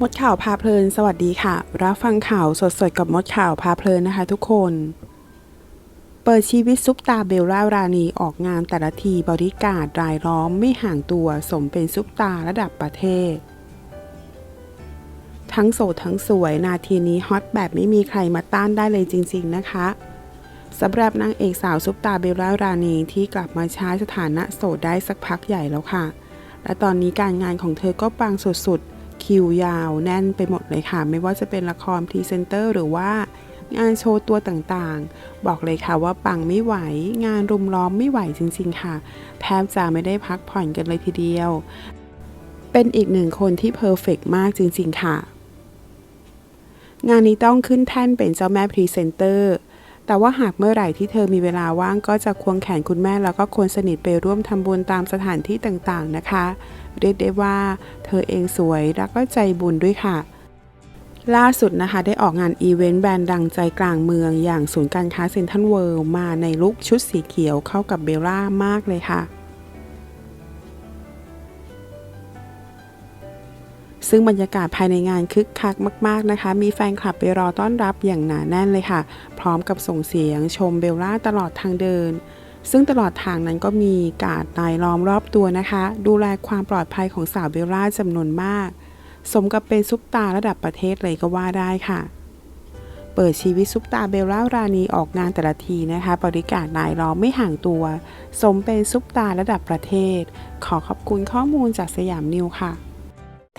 มดข่าวพาเพลิน สวัสดีค่ะ รับฟังข่าวสดๆ กับมดข่าวพาเพลินนะคะทุกคน เปิดชีวิตซุปตาเบลล่ารานีออกงานแต่ละทีบริการรายล้อมไม่ห่างตัวสมเป็นซุปตาระดับประเทศ ทั้งโสดทั้งสวยนาทีนี้ฮอตแบบไม่มีใครมาต้านได้เลยจริง ๆ นะคะสำหรับนางเอกสาวซุปตาเบลล่ารานีที่กลับมาใช้สถานะโสดได้สักพักใหญ่แล้วค่ะ และตอนนี้การงานของเธอก็ปังสุดๆ คิวยาวแน่นไปหมดเลยค่ะ ไม่ว่าจะเป็นละครพรีเซนเตอร์หรือว่างานโชว์ตัวต่างๆ บอกเลยค่ะว่าปังไม่ไหว งานรุมล้อมไม่ไหวจริงๆค่ะ แทบจะไม่ได้พักผ่อนกันเลยทีเดียว เป็นอีกหนึ่งคนที่เพอร์เฟกมากจริงๆค่ะ งานนี้ต้องขึ้นแท่นเป็นเจ้าแม่พรีเซนเตอร์ แต่ว่าหากเมื่อไหร่ที่เธอมีเวลาว่างก็จะควงแขนคุณแม่แล้วก็คนสนิทไปร่วมทำบุญตามสถานที่ต่างๆนะคะ เรียกได้ว่า เธอเองสวยแล้วก็ใจบุญด้วยค่ะ ล่าสุดนะคะได้ออกงานอีเวนต์แบรนด์ดังใจกลางเมืองอย่างศูนย์การค้าเซ็นทรัลเวิลด์มาในลุคชุดสีเขียวเข้ากับเบลล่ามากเลยค่ะ ซึ่งบรรยากาศภายในงานคึกคักมาก ๆนะคะ มีแฟนคลับไปรอต้อนรับอย่างหนาแน่นเลยค่ะ พร้อมกับส่งเสียงชมเบลล่าตลอดทางเดิน ซึ่งตลอดทางนั้นก็มีกาดนายล้อมรอบตัวนะคะ ดูแลความปลอดภัยของสาวเบลล่าจำนวนมาก สมกับเป็นซุปตาระดับประเทศเลยก็ว่าได้ค่ะเปิดชีวิตซุปตาเบลล่ารานีออกงานแต่ละทีนะคะ บริการนายล้อมไม่ห่างตัว สมเป็นซุปตาระดับประเทศ ขอขอบคุณข้อมูลจากสยามนิวค่ะ